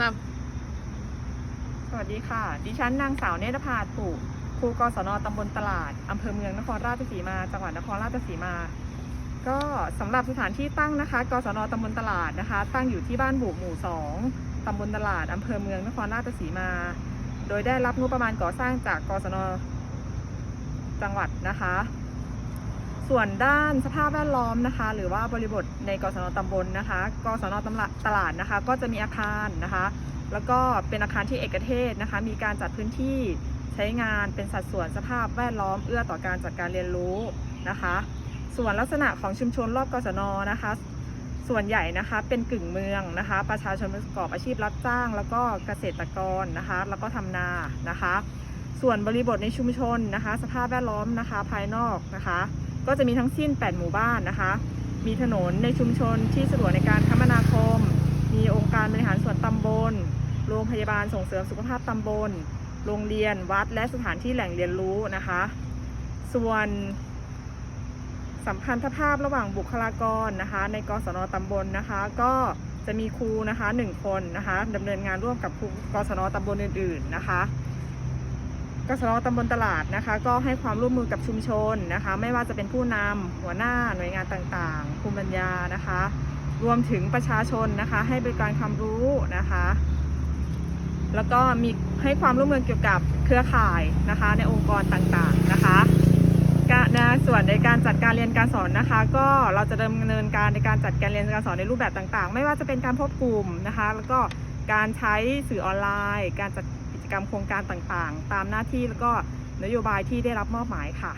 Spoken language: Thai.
ครับสวัสดีค่ะ ดิฉันนางสาวเนตรภาถูกครูกศนตำบลตลาดอำเภอเมืองนครราชสีมา จังหวัดนครราชสีมา ก็สำหรับสถานที่ตั้งนะคะ กศนตำบลตลาดนะคะ ตั้งอยู่ที่บ้านบุหมู่สองตำบลตลาดอำเภอเมืองนครราชสีมา โดยได้รับงบประมาณก่อสร้างจากกศนจังหวัดนะคะ ส่วนด้านสภาพแวดล้อมนะคะ หรือว่าบริบทในกศนตำบลนะคะกศนตำลตลาดนะคะ ก็จะมีอาคารนะคะ แล้วก็เป็นอาคารที่เอกเทศนะคะ มีการจัดพื้นที่ใช้งานเป็นสัดส่วนสภาพแวดล้อมเอื้อต่อการจัดการเรียนรู้นะคะ ส่วนลักษณะของชุมชนรอบกศนนะคะ ส่วนใหญ่นะคะเป็นกึ่งเมืองนะคะ ประชาชนประกอบอาชีพรับจ้าง แล้วก็เกษตรกรนะคะ แล้วก็ทำนานะคะ ส่วนบริบทในชุมชนนะคะ สภาพแวดล้อมนะคะ ภายนอกนะคะ ก็จะมีทั้งสิ้น 8 หมู่บ้านนะคะ มีถนนในชุมชนที่สะดวกในการคมนาคม มีองค์การบริหารส่วนตำบล โรงพยาบาลส่งเสริมสุขภาพตำบล โรงเรียนวัดและสถานที่แหล่งเรียนรู้นะคะ ส่วนสัมพันธภาพระหว่างบุคลากรนะคะ ในกศนตำบลนะคะ ก็จะมีครูนะคะหนึ่งคนนะคะดำเนินงานร่วมกับครูกศนตำบลอื่น ๆนะคะ กศนตำบลตลาดนะคะ ก็ให้ความร่วมมือกับชุมชนนะคะ ไม่ว่าจะเป็นผู้นำหัวหน้าหน่วยงานต่างๆภูมิปัญญานะคะ รวมถึงประชาชนนะคะ ให้บริการความรู้นะคะ แล้วก็มีให้ความร่วมมือเกี่ยวกับเครือข่ายนะคะ ในองค์กรต่างๆนะคะนะส่วนในการจัดการเรียนการสอนนะคะ ก็เราจะดำเนินการในการจัดการเรียนการสอนในรูปแบบต่างๆ ไม่ว่าจะเป็นการพบกลุ่มนะคะ แล้วก็การใช้สื่อออนไลน์ การจัด จกรรมโครงการต่างๆ ตามหน้าที่แล้วก็นโยบายที่ได้รับมอบหมายค่ะ